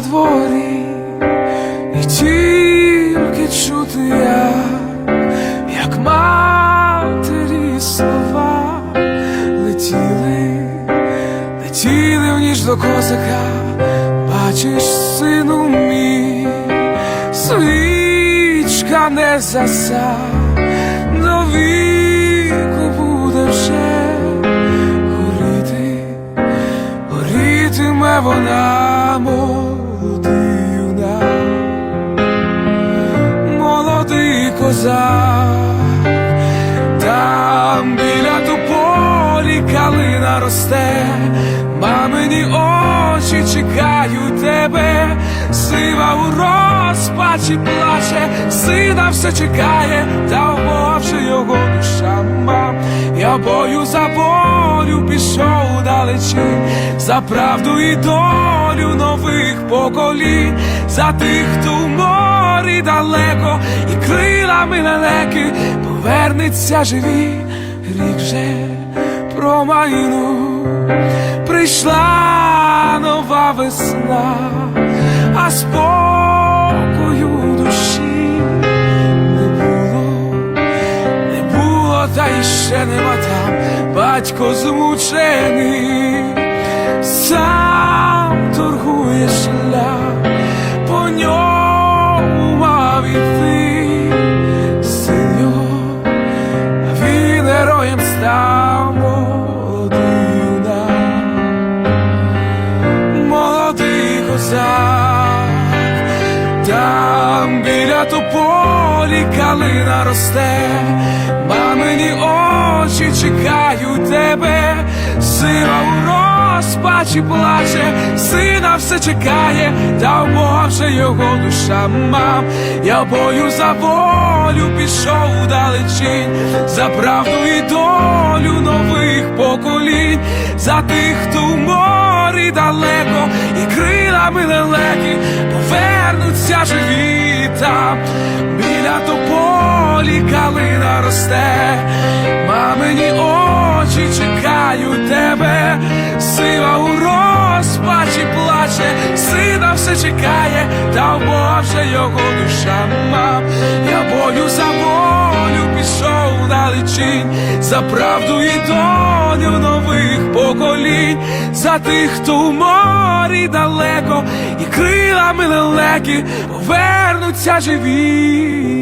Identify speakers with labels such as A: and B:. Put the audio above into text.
A: дворі, і тільки чути я, як матері слова летіли, летіли в ніч до козака, бачиш, сину мій, свічка не заса, до віку буде вже горіти, горітиме вона молодий там біля тополі калина росте, мамині очі чекають тебе, сива у розпачі плаче, сина все чекає, та вмовши його душа мам. Я бою за волю пішов далечі, за правду і долю нових поколінь, за тих, хто в морі далеко, і крилами лелеки повернеться живі, рік же промайну. Прийшла нова весна, а спокою душі не було, не було, та й ще нема там. Батько змучений, сам торгує шлях, героєм став молодий козак, там біля тополі калина росте, мамині очі чекають тебе, сила у розпачі плаче, сина все чекає, та вже його душа мам. Я бою за волю пішов далечінь, за правду і долю нових поколінь, за тих, хто в морі далеко, і крилами лелеки повернуться живі там, біля тополі калина росте, мамині очі чекають тебе, сила у розпачі плаче, сина все чекає, та в його душа мам. Я бою за пішов далечінь, за правду і долю нових поколінь, за тих, хто в морі далеко, і крилами лелеки повернуться живі.